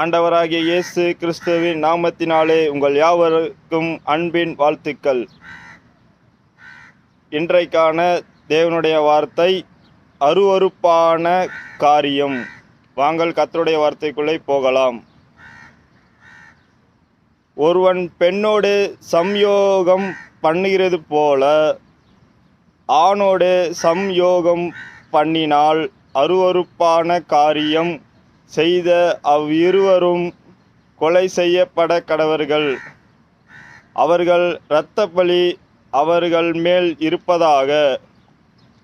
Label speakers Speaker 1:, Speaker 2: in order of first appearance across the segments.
Speaker 1: ஆண்டவராகிய இயேசு கிறிஸ்துவின் நாமத்தினாலே உங்கள் யாவருக்கும் அன்பின் வாழ்த்துக்கள். இன்றைக்கான தேவனுடைய வார்த்தை அருவருப்பான காரியம். வாங்கள் கத்தருடைய வார்த்தைக்குள்ளே போகலாம். ஒருவன் பெண்ணோடு சம்யோகம் பண்ணுகிறது போல ஆணோடு சம்யோகம் பண்ணினால் அருவருப்பான காரியம் செய்த அவ்விருவரும் கொலை செய்யப்பட கடவர்கள். அவர்கள் இரத்தப்பழி அவர்கள் மேல் இருப்பதாக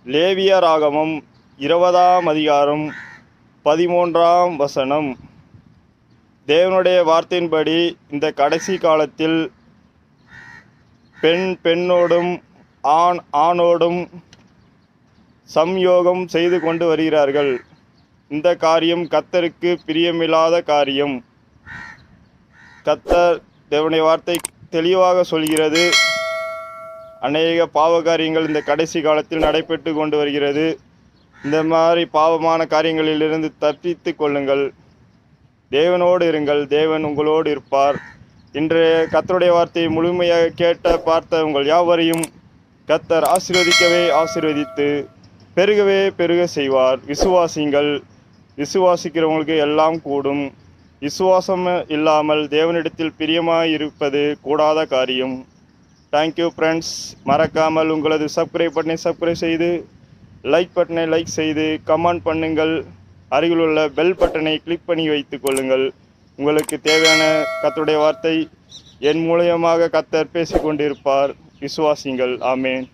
Speaker 1: லேவியராகமம் இருபதாம் அதிகாரம் பதிமூன்றாம் வசனம். தேவனுடைய வார்த்தையின்படி இந்த கடைசி காலத்தில் பெண் பெண்ணோடும் ஆண் ஆணோடும் சம்யோகம் செய்து கொண்டு வருகிறார்கள். இந்த காரியம் கத்தருக்கு பிரியமில்லாத காரியம். கத்தர் தேவனுடைய வார்த்தை தெளிவாக சொல்கிறது. அநேக பாவ காரியங்கள் இந்த கடைசி காலத்தில் நடைபெற்று கொண்டு வருகிறது. இந்த மாதிரி பாவமான காரியங்களிலிருந்து தப்பித்து கொள்ளுங்கள். தேவனோடு இருங்கள். தேவன் உங்களோடு இருப்பார். இன்று கத்தருடைய வார்த்தையை முழுமையாக கேட்ட பார்த்த உங்கள் யாவரையும் கத்தர் ஆசீர்வதிக்கவே ஆசீர்வதித்து பெருகவே பெருக செய்வார். விசுவாசிங்கள். விசுவாசிக்கிறவங்களுக்கு எல்லாம் கூடும். விசுவாசம் இல்லாமல் தேவனிடத்தில் பிரியமாக இருப்பது கூடாத காரியம். தேங்க்யூ ஃப்ரெண்ட்ஸ் மறக்காமல் உங்களது சப்ஸ்கிரைப் பட்டனை சப்ஸ்கிரைப் செய்து லைக் பட்டனை லைக் செய்து கமெண்ட் பண்ணுங்கள். அருகிலுள்ள பெல் பட்டனை கிளிக் பண்ணி வைத்துக் கொள்ளுங்கள். உங்களுக்கு தேவையான கத்துடைய வார்த்தை என் மூலியமாக கத்தர் பேசிக்கொண்டிருப்பார். விசுவாசிங்கள் ஆமேன்